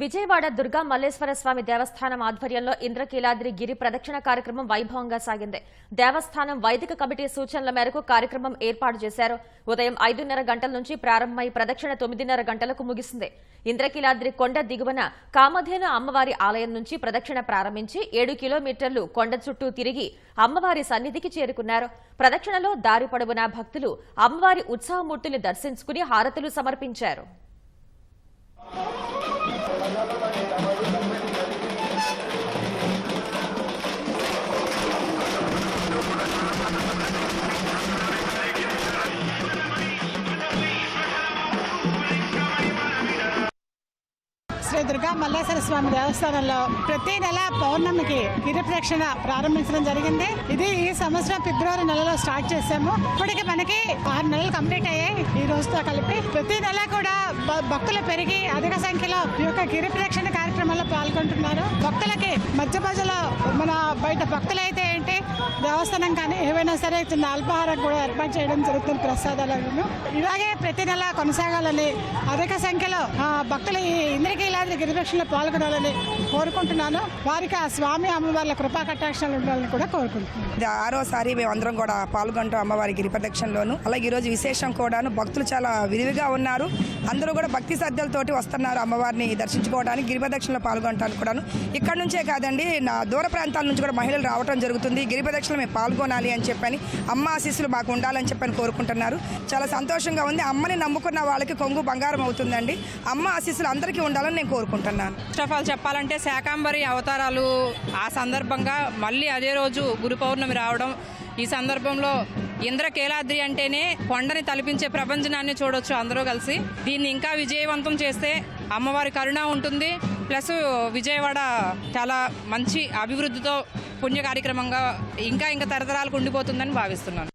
విజయవాడ దుర్గా మల్లేశ్వర స్వామి దేవస్థానం ఆధ్వర్యంలో ఇంద్రకీలాద్రి గిరి ప్రదక్షిణ కార్యక్రమం వైభవంగా సాగింది. దేవస్థానం వైదిక కమిటీ సూచనల మేరకు కార్యక్రమం ఏర్పాటు చేశారు. ఉదయం ఐదున్నర గంటల నుంచి ప్రారంభమై ప్రదక్షిణ తొమ్మిదిన్నర గంటలకు ముగిసింది. ఇంద్రకీలాద్రి కొండ దిగువన కామధేను అమ్మవారి ఆలయం నుంచి ప్రదక్షిణ ప్రారంభించి ఏడు కిలోమీటర్లు కొండ చుట్టూ తిరిగి అమ్మవారి సన్నిధికి చేరుకున్నారు. ప్రదక్షిణలో దారి పొడవునా భక్తులు అమ్మవారి ఉత్సవమూర్తిని దర్శించుకుని హారతులు సమర్పించారు. శ్రీ దుర్గా మల్లేశ్వర స్వామి దేవస్థానంలో ప్రతి నెల పౌర్ణమికి గిరి ప్రేక్షణ ప్రారంభించడం జరిగింది. ఇది ఈ సంవత్సరం ఫిబ్రవరి నెలలో స్టార్ట్ చేసాము ఇప్పటికి మనకి ఆరు నెలలు కంప్లీట్ అయ్యాయి ఈ రోజుతో కలిపి. ప్రతి నెల కూడా భక్తులు పెరిగి అధిక సంఖ్యలో ఈ యొక్క గిరి ప్రేక్షణ కార్యక్రమంలో పాల్గొంటున్నారు. భక్తులకి మధ్య మధ్యలో మన బయట భక్తులైతే దేవస్థానం కానీ ఏవైనా సరే చిన్న అల్పాహారం కూడా ఏర్పాటు చేయడం జరుగుతుంది ప్రసాదాలను ఇలాగే ప్రతి నెల కొనసాగాలని అధిక సంఖ్యలో భక్తులు ఈ ఇంద్రకీలాద్రి గిరిపక్షంలో పాల్గొనాలని కోరుకుంటున్నాను. వారికి ఆ స్వామి అమ్మవార్ల కృపా కటాక్షాలు ఉండాలని కూడా కోరుకుంటున్నాను. ఇది ఆరోసారి మేము అందరం కూడా పాల్గొంటాం అమ్మవారి గిరి ప్రదక్షిణలోను అలాగే ఈరోజు విశేషం కూడాను భక్తులు చాలా విరివిగా ఉన్నారు. అందరూ కూడా భక్తి శ్రద్ధలతోటి వస్తున్నారు అమ్మవారిని దర్శించుకోవడానికి గిరి ప్రదక్షిణలో పాల్గొనడానికి కూడాను. ఇక్కడ నుంచే కాదండి నా దూర ప్రాంతాల నుంచి కూడా మహిళలు రావడం జరుగుతుంది. గిరి పరీక్షలు మేము పాల్గొనాలి అని చెప్పని అమ్మ ఆశీస్సులు మాకు ఉండాలని చెప్పని కోరుకుంటున్నారు. చాలా సంతోషంగా ఉంది. అమ్మని నమ్ముకున్న వాళ్ళకి కొంగు బంగారం అవుతుందండి. అమ్మ ఆశీస్సులు అందరికీ ఉండాలని నేను కోరుకుంటున్నాను. ఫస్ట్ ఆఫ్ ఆల్ చెప్పాలంటే శాకాంబరి అవతారాలు ఆ సందర్భంగా మళ్ళీ అదే రోజు గురు పౌర్ణమి రావడం ఈ సందర్భంలో ఇంద్రకీలాద్రి అంటేనే కొండని తలపించే ప్రపంచనాన్ని చూడొచ్చు అందరూ కలిసి. దీన్ని ఇంకా విజయవంతం చేస్తే అమ్మవారి కరుణ ఉంటుంది. ప్లస్ విజయవాడ చాలా మంచి అభివృద్ధితో పుణ్య కార్యక్రమంగా ఇంకా ఇంకా తరతరాలకు ఉండిపోతుందని భావిస్తున్నాను.